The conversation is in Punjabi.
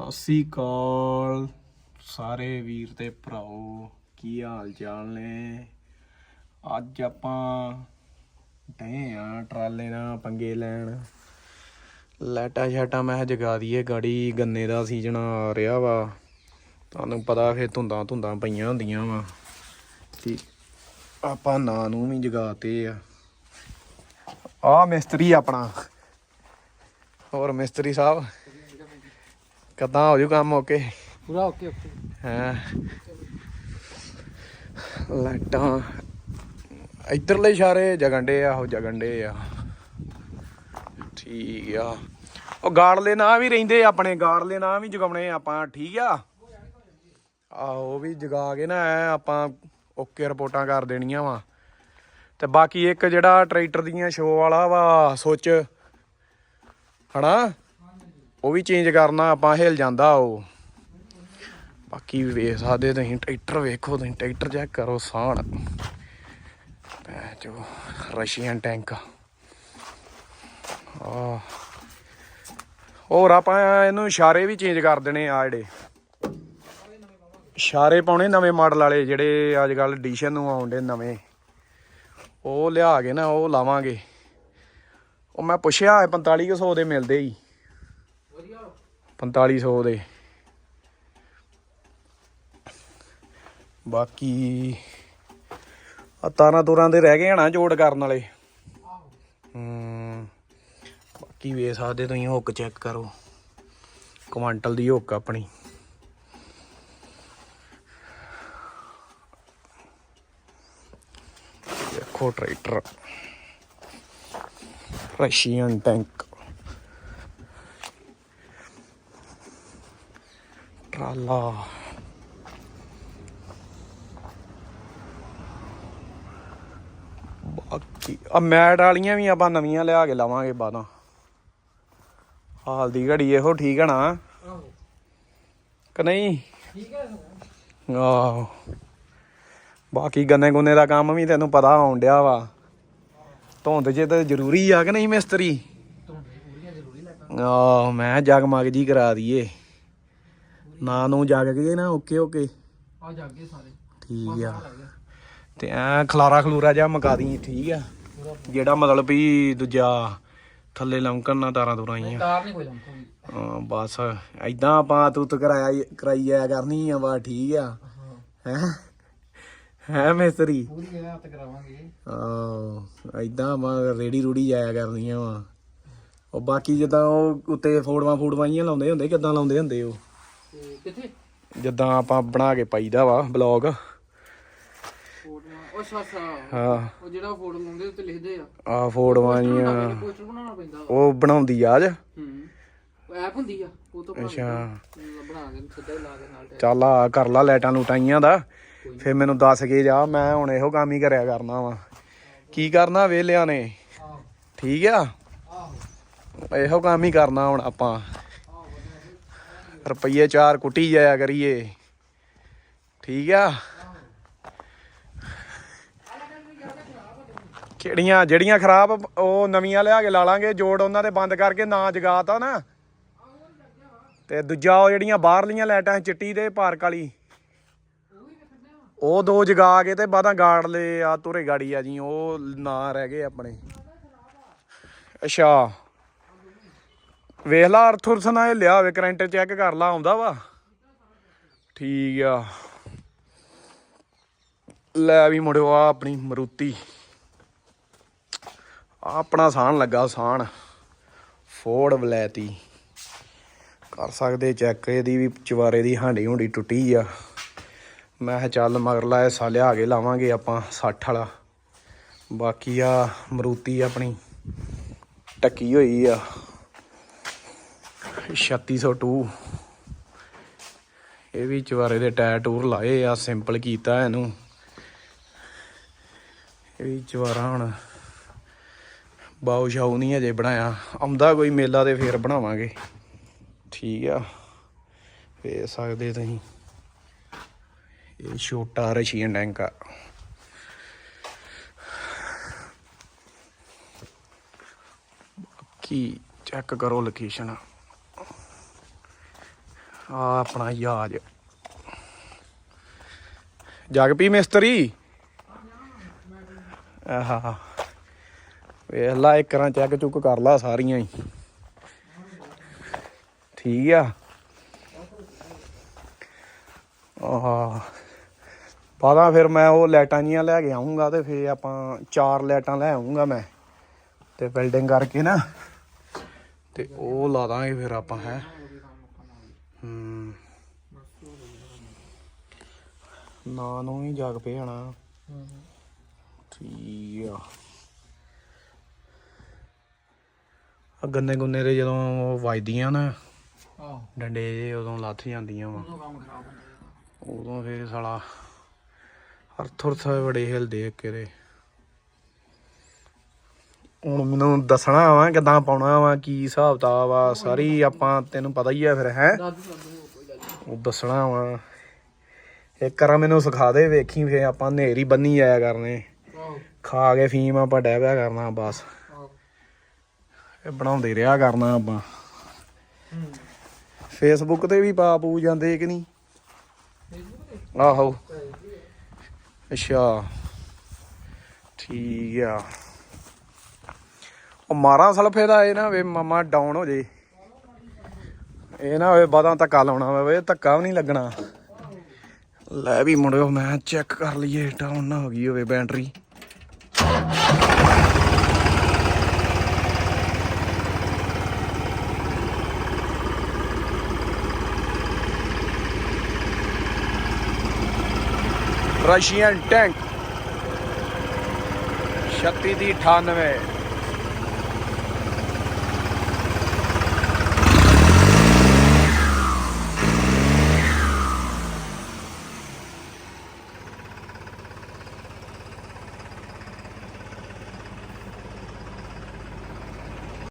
ਸਤਿ ਸ੍ਰੀ ਅਕਾਲ। ਸਾਰੇ ਵੀਰ ਤੇ ਭਰਾਓ, ਕੀ ਹਾਲ ਚਾਲ ਨੇ? ਅੱਜ ਆਪਾਂ ਡੇ ਆ ਟਰਾਲੇ ਨਾਲ ਪੰਗੇ ਲੈਣ। ਲੈਟਾ ਛਾਟਾ ਮੈਂ ਕਿਹਾ ਜਗਾ ਦਈਏ, ਗਾੜੀ ਗੰਨੇ ਦਾ ਸੀਜ਼ਨ ਆ ਰਿਹਾ ਵਾ। ਤੁਹਾਨੂੰ ਪਤਾ ਫੇ ਧੁੰਦਾਂ ਧੁੰਦਾਂ ਪਈਆਂ ਹੁੰਦੀਆਂ ਵਾ। ਤੇ ਆਪਾਂ ਨਾਂ ਨੂੰ ਵੀ ਜਗਾਤੇ ਆ। ਆ ਮਿਸਤਰੀ ਆਪਣਾ। ਹੋਰ ਮਿਸਤਰੀ ਸਾਹਿਬ? ਕਦਾਂ ਹੋ ਜੂ ਕੰਮ ਓਕੇ ਪੂਰਾ ਓਕੇ ਓਕੇ ਹੈ। ਲਾਈਟਾਂ। ਇਧਰਲੇ ਇਸ਼ਾਰੇ ਜਗੰਡੇ ਆ ਉਹ ਜਗੰਡੇ ਆ। ਠੀਕ ਆ। ਉਹ ਗਾੜਲੇ ਨਾਂ ਵੀ ਰਹਿੰਦੇ ਆਪਣੇ ਗਾੜਲੇ ਨਾਂ ਵੀ ਜਗਾਉਣੇ ਆਪਾਂ ਠੀਕ ਆ? ਆਹੋ ਉਹ ਵੀ ਜਗਾ ਕੇ ਨਾ ਆਪਾਂ ਓਕੇ ਰਿਪੋਰਟਾਂ ਕਰ ਦੇਣੀਆਂ ਵਾ। ਤੇ ਬਾਕੀ ਇੱਕ ਜਿਹੜਾ ਟਰੈਕਟਰ ਦੀਆਂ ਸ਼ੋ ਵਾਲਾ ਵਾ ਸੁੱਚ। ਹਨਾ? ਉਹ ਵੀ ਚੇਂਜ ਕਰਨਾ, ਆਪਾਂ ਹਿਲ ਜਾਂਦਾ ਉਹ। ਬਾਕੀ ਵੀ ਵੇਖ ਸਕਦੇ ਤੁਸੀਂ, ਟਰੈਕਟਰ ਵੇਖੋ ਤੁਸੀਂ, ਟਰੈਕਟਰ ਚੈੱਕ ਕਰੋ ਸਾਣ ਪੈ ਜੋ ਰਸ਼ੀਅਨ ਟੈਂਕ ਆ ਹੋਰ ਆਪਾਂ ਇਹਨੂੰ ਇਸ਼ਾਰੇ ਵੀ ਚੇਂਜ ਕਰ ਦੇਣੇ ਆ ਜਿਹੜੇ। ਇਸ਼ਾਰੇ ਪਾਉਣੇ ਨਵੇਂ ਮਾਡਲ ਵਾਲੇ, ਜਿਹੜੇ ਅੱਜ ਕੱਲ ਐਡੀਸ਼ਨ ਨੂੰ ਆਉਂਦੇ ਨਵੇਂ। ਉਹ ਲਿਆ ਕੇ ਨਾ, ਉਹ ਲਾਵਾਂਗੇ। ਉਹ ਮੈਂ ਪੁੱਛਿਆ 4500 ਦੇ ਮਿਲਦੇ ਹੀ 4500 ਦੇ। ਬਾਕੀ ਆ ਤਾਰਾਂ ਤੁਰਾਂ ਦੇ ਰਹਿ ਗਏ ਹਨਾ ਜੋੜ ਕਰਨ ਵਾਲੇ। ਹੂੰ। ਬਾਕੀ ਵੇਖ ਸਕਦੇ ਤੁਸੀਂ ਹੁੱਕ ਚੈੱਕ ਕਰੋ। ਕੁਆਂਟਲ ਦੀ ਹੁੱਕ ਆਪਣੀ। ਦੇਖੋ ਟਰੈਕਟਰ। Russian tank. ਟਰਾਲਾ ਬਾਕੀ ਆ ਮੈਟ ਵਾਲੀਆਂ ਵੀ ਆਪਾਂ ਨਵੀਆਂ ਲਿਆ ਕੇ ਲਾਵਾਂਗੇ ਬਾਦਾਂ ਹਾਲ ਦੀ ਘੜੀ ਇਹੋ ਠੀਕ ਹੈ ਨਾ ਕਿ ਨਹੀਂ ਠੀਕ ਹੈ ਆਹੋ ਬਾਕੀ ਗੰਨੇ ਗੁੰਨੇ ਦਾ ਕੰਮ ਵੀ ਤੈਨੂੰ ਪਤਾ ਆਉਣ ਡਿਆ ਵਾ ਧੁੰਦ 'ਚ ਤਾਂ ਜ਼ਰੂਰੀ ਆ ਕਿ ਨਹੀਂ ਮਿਸਤਰੀ ਆਹ ਮੈਂ ਜਗਮਗ ਜੀ ਕਰਾ ਦਈਏ ਨਾ ਨੂੰ ਜਗ ਗਏ ਨਾ ਓਕੇ ਓਕੇ। ਆ ਜਾਗੇ ਸਾਰੇ। ਠੀਕ ਆ। ਤੇ ਐ ਖਲਾਰਾ ਖਲੂਰਾ ਜਾ ਮਕਾ ਦੀ ਠੀਕ ਆ। ਜਿਹੜਾ ਮਤਲਬ ਵੀ ਦੂਜਾ ਥੱਲੇ ਲਮਕਣ ਨਾ ਤਾਰਾਂ ਤੁਰਾਂ ਆਈਆਂ। ਤਾਰ ਨਹੀਂ ਕੋਈ ਲੰਕੋਗੀ ਹਾਂ ਬਸ ਐਦਾਂ ਆਪਾਂ ਤੂੰ ਕਰਾਇਆ ਕਰਾਈ ਜਾਇਆ ਕਰਨੀ ਆ ਵਾ ਠੀਕ ਆ। ਹਾਂ। ਹੈ? ਹੈ ਮਿਸਤਰੀ? ਪੂਰੀ ਜਗ੍ਹਾ ਹੱਥ ਕਰਾਵਾਂਗੇ। ਆ ਐਦਾਂ ਰੇੜੀ ਰੂੜੀ ਜਾਇਆ ਕਰਨੀਆਂ ਵਾ। ਉਹ ਬਾਕੀ ਜਿੱਦਾਂ ਉਹ ਉੱਤੇ ਫੋੜਵਾ ਫੂੜਵਾਂ ਜਿਹੀਆਂ ਲਾਉਂਦੇ ਹੁੰਦੇ ਕਿਦਾਂ ਲਾਉਂਦੇ ਹੁੰਦੇ ਉਹ? ਤੇ ਕਿੱਥੇ? ਜਿੱਦਾਂ ਆਪਾਂ ਬਣਾ ਕੇ ਪਾਈਦਾ ਵਾ ਬਲੌਗ। ਫੋਟੋਆਂ ਉਹ ਹਾਂ। ਉਹ ਜਿਹੜਾ ਫੋਟੋ ਲਾਉਂਦੇ ਉੱਤੇ ਲਿਖਦੇ ਆ। ਆ ਫੋੜਵਾਂ ਜੀਆਂ ਪੋਸਟਰ ਬਣਾਉਣਾ ਪੈਂਦਾ ਵਾ। ਉਹ ਬਣਾਉਂਦੀ ਆ ਅੱਜ। ਹੂੰ। ਉਹ ਐਪ ਹੁੰਦੀ ਆ ਉਹ ਤੋਂ ਬਣਾ ਕੇ ਅੱਛਾ ਬਣਾ ਕੇ ਸਿੱਧਾ ਹੀ ਲਾ ਕੇ ਨਾਲ ਟੈਗ। ਚੱਲ ਆ ਕਰ ਲਾ ਲਾਈਟਾਂ ਲੂਟਾਈਆਂ ਦਾ। ਫਿਰ ਮੈਨੂੰ ਦੱਸ ਕੇ ਜਾ ਮੈਂ ਹੁਣ ਇਹੋ ਕੰਮ ਹੀ ਕਰਿਆ ਕਰਨਾ ਵਾ। ਕੀ ਕਰਨਾ ਵੇਲਿਆਂ ਨੇ? ਠੀਕ ਆ? ਇਹੋ ਕੰਮ ਹੀ ਕਰਨਾ ਹੁਣ ਆਪਾਂ। ਰੁਪਈਏ ਚਾਰ ਕੁੱਟੀ ਜਾਇਆ ਕਰੀਏ। ਠੀਕ ਆ? ਕਿਹੜੀਆਂ, ਜਿਹੜੀਆਂ ਖਰਾਬ, ਉਹ ਨਵੀਆਂ ਲਿਆ ਕੇ ਲਾ ਲਾਂਗੇ, ਜੋੜ ਉਹਨਾਂ ਦੇ ਬੰਦ ਕਰਕੇ ਨਾ ਜਗਾਤਾ ਨਾ। ਤੇ ਦੂਜਾ ਉਹ ਜਿਹੜੀਆਂ ਬਾਹਰਲੀਆਂ ਲਾਈਟਾਂ ਚਿੱਟੀ ਤੇ ਪਾਰਕ ਵਾਲੀ। ਉਹ ਦੋ ਜਗਾ ਕੇ ਤੇ ਬਾਦਾਂ ਗਾੜ ਲਏ ਆ ਤੁਰੇ ਗਾੜੀ ਆ ਜੀ, ਉਹ ਨਾ ਰਹਿ ਗਏ ਆਪਣੇ। ਅੱਛਾ। ਵੇਖ ਲਾ ਅਰਥੁਰਸ ਨਾਲ ਇਹ ਲਿਆ ਹੋਵੇ ਕਰੰਟ ਚੈੱਕ ਕਰ ਲਾ, ਆਉਂਦਾ ਵਾ। ਠੀਕ ਆ। ਲੈ ਵੀ ਮੁੜਿਓ ਆ ਆਪਣੀ ਮਰੂਤੀ। ਆਹ ਆਪਣਾ ਸਾਨ ਲੱਗਾ ਸਾਨ। ਫੋਰਡ ਵਲੈਤੀ। ਕਰ ਸਕਦੇ ਚੈੱਕ ਇਹਦੀ ਵੀ ਚਵਾਰੇ ਦੀ ਹਾਂਡੀ ਹੁੰਡੀ ਟੁੱਟੀ ਆ। ਮੈਂ ਕਿਹਾ ਚੱਲ ਮਗਰਲਾ ਹਿੱਸਾ ਲਿਆ ਕੇ ਲਾਵਾਂਗੇ ਆਪਾਂ 60 ਵਾਲਾ। ਬਾਕੀ ਆ ਮਰੂਤੀ ਆਪਣੀ, ਟੱਕੀ ਹੋਈ ਆ। 3602 ਇਹ ਵੀ ਚਵਾਰੇ ਦੇ ਟਾਇਰ ਟੂਰ ਲਾਏ ਆ ਸਿੰਪਲ ਕੀਤਾ ਇਹਨੂੰ। ਇਹ ਵੀ ਚਵਾਰਾ ਹੁਣ ਬਾਉ ਸ਼ਾਉ ਨਹੀਂ ਅਜੇ ਬਣਾਇਆ। ਆਉਂਦਾ ਕੋਈ ਮੇਲਾ ਤੇ ਫੇਰ ਬਣਾਵਾਂਗੇ। ਠੀਕ ਆ। ਵੇਖ ਸਕਦੇ ਤੁਸੀਂ। ਇਹ ਛੋਟਾ ਰਸ਼ੀਅਨ ਟੈਂਕ ਆ। ਕੀ ਚੈੱਕ ਕਰੋ ਲੋਕੇਸ਼ਨ ਆ ਆਪਣਾ ਯਾਜ। ਜਗ ਪੀ ਮਿਸਤਰੀ? ਆਹਾ। ਵੇਖ ਲਾ, ਇੱਕ ਰਾਂ ਚੈੱਕ ਚੁੱਕ ਕਰ ਲਾ ਸਾਰੀਆਂ ਹੀ। ਠੀਕ ਆ? ਆਹ। ਪਾਦਾ ਫਿਰ ਮੈਂ ਉਹ ਲਾਈਟਾਂ ਜੀਆਂ ਲੈ ਕੇ ਆਉਂਗਾ ਤੇ ਫਿਰ ਆਪਾਂ ਚਾਰ ਲਾਈਟਾਂ ਲੈ ਆਉਂਗਾ ਮੈਂ। ਤੇ ਬਿਲਡਿੰਗ ਕਰਕੇ ਨਾ। ਤੇ ਉਹ ਲਾ ਦਾਂਗੇ ਫਿਰ ਆਪਾਂ, ਹੈ। ਨਾ ਨੂੰ ਹੀ ਜਾਗ ਪਏ ਹਣਾ ਠੀਕ ਆ। ਆ ਗੰਨੇ ਗੁੰਨੇ ਦੇ ਜਦੋਂ ਉਹ ਵੱਜਦੀਆਂ ਨਾ ਆਹੋ। ਡੰਡੇ ਜੇ ਉਦੋਂ ਲੱਥ ਜਾਂਦੀਆਂ ਵਾ। ਉਦੋਂ ਕੰਮ ਖਰਾਬ ਹੁੰਦਾ ਉਦੋਂ ਫੇਰ ਸਾਲਾ ਅਰਥੁਰ ਸਾਹਿਬ ਬੜੇ ਹਿਲਦੇ ਆ ਕਿਰੇ ਹੁਣ ਮੈਨੂੰ ਦੱਸਣਾ ਵਾ ਕਿਦਾਂ ਪਾਉਣਾ ਵਾ ਕੀ ਹਿਸਾਬ ਕਿਤਾਬ ਆ ਸਾਰੀ ਆਪਾਂ ਤੈਨੂੰ ਪਤਾ ਹੀ ਆ ਫਿਰ ਹੈ। ਉਹ ਦੱਸਣਾ ਵਾ। ਇੱਕ ਕਰਾਂ ਮੈਨੂੰ ਸਿਖਾ ਦੇ ਵੇਖੀ ਫੇ ਆਪਾਂ ਨੇਰੀ ਬੰਨੀ ਆਇਆ ਕਰਨੇ। ਖਾ ਕੇ ਫੀਮ ਆਪਾਂ ਡਹਿ ਪਿਆ ਕਰਨਾ ਬਸ। ਇਹ ਬਣਾਉਂਦੇ ਰਿਹਾ ਕਰਨਾ ਆਪਾਂ। ਫੇਸਬੁੱਕ ਤੇ ਵੀ ਪਾ ਪੂ ਜਾਂਦੇ ਕਿ ਨਹੀਂ? ਆਹੋ। ਅੱਛਾ। ਠੀਕ ਆ। ਉਹ ਮਾਰਾਂ ਸਲਫੇ ਦਾ ਇਹ ਨਾ ਵੇ ਮਮਾ ਡਾਊਨ ਹੋ ਜੇ। ਇਹ ਨਾ ਹੋਵੇ ਬਾਦਾਂ ਧੱਕਾ ਲਾਉਣਾ ਵੇ ਧੱਕਾ ਵੀ ਨਹੀਂ ਲੱਗਣਾ। ਲੈ ਵੀ ਮੁੰਡਿਓ, ਮੈਂ ਚੈੱਕ ਕਰ ਲਈਏ ਡਾਊਨ ਨਾ ਹੋ ਗਈ ਹੋਵੇ ਬੈਟਰੀ ਰਸ਼ੀਅਨ ਟੈਂਕ 36 ਦੀ 98